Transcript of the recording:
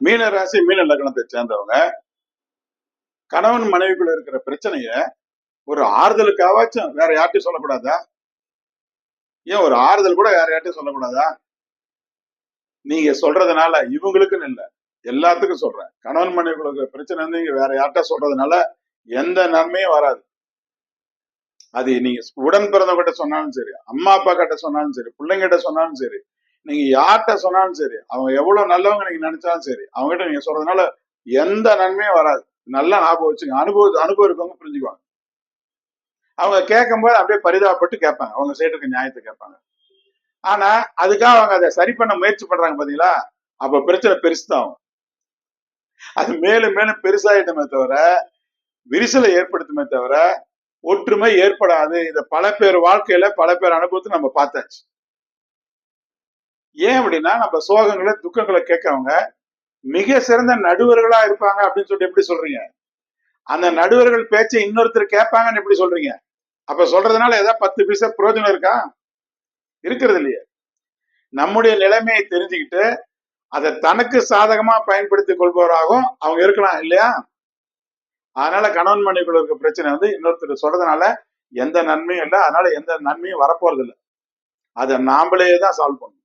மீன ராசி மீன லக்னத்தை சேர்ந்தவங்க கணவன் மனைவிக்குள்ள இருக்கிற பிரச்சனைய ஒரு ஆறுதலுக்காவாச்சும் வேற யார்ட்டையும் சொல்லக்கூடாதா? ஏன் ஒரு ஆறுதல் கூட வேற யார்ட்டையும் சொல்லக்கூடாதா? நீங்க சொல்றதுனால இவங்களுக்குன்னு இல்ல எல்லாத்துக்கும் சொல்றேன். கணவன் மனைவிக்குள்ள இருக்கிற பிரச்சனை வந்து நீங்க வேற யார்கிட்ட சொல்றதுனால எந்த நன்மையும் வராது. அது நீங்க உடன் பிறந்தவங்கிட்ட சொன்னாலும் சரி அம்மா அப்பா கிட்ட சொன்னாலும் சரி பிள்ளைங்கிட்ட சொன்னாலும் சரி நீங்க யார்கிட்ட சொன்னாலும் சரி அவங்க எவ்வளவு நல்லவங்க நீங்க நினைச்சாலும் சரி அவங்க கிட்ட நீங்க சொல்றதுனால எந்த நன்மையும் வராது. நல்லா ஞாபகம் வச்சுங்க. அனுபவம் அனுபவம் இருக்கவங்க புரிஞ்சுக்குவாங்க. அவங்க கேட்கும்போது அப்படியே பரிதாபப்பட்டு கேட்பாங்க. அவங்க சைடுக்கு நியாயத்தை கேட்பாங்க. ஆனா அதுக்காக அவங்க அதை சரி பண்ண முயற்சி பண்றாங்க பாத்தீங்களா? அப்ப பிரச்சனை பெருசுதான் ஆகும் அது மேலும் மேலும் பெருசாயிட்டமே தவிர விரிசலை ஏற்படுத்துமே தவிர ஒற்றுமை ஏற்படாது. இதை பல பேர் வாழ்க்கையில பல பேர் அனுபவத்தை நம்ம பார்த்தாச்சு. ஏன் அப்படின்னா நம்ம சோகங்களை துக்கங்களை கேட்கவங்க மிக சிறந்த நடுவர்களா இருப்பாங்க அப்படின்னு சொல்லிட்டு எப்படி சொல்றீங்க? அந்த நடுவர்கள் பேச்சை இன்னொருத்தர் கேட்பாங்கன்னு எப்படி சொல்றீங்க? அப்ப சொல்றதுனால ஏதாவது பத்து பைசா பிரயோஜனம் இருக்கா? இருக்கிறது இல்லையே. நம்முடைய நிலைமையை தெரிஞ்சுக்கிட்டு அதை தனக்கு சாதகமா பயன்படுத்திக் கொள்பவராகவும் அவங்க இருக்கலாம் இல்லையா? அதனால கணவன் மனைவிக்குள்ள இருக்க பிரச்சனை வந்து இன்னொருத்தர் சொல்றதுனால எந்த நன்மையும் இல்லை. அதனால எந்த நன்மையும் வரப்போறது இல்லை அதை நாமளே தான் சால்வ் பண்ணணும்.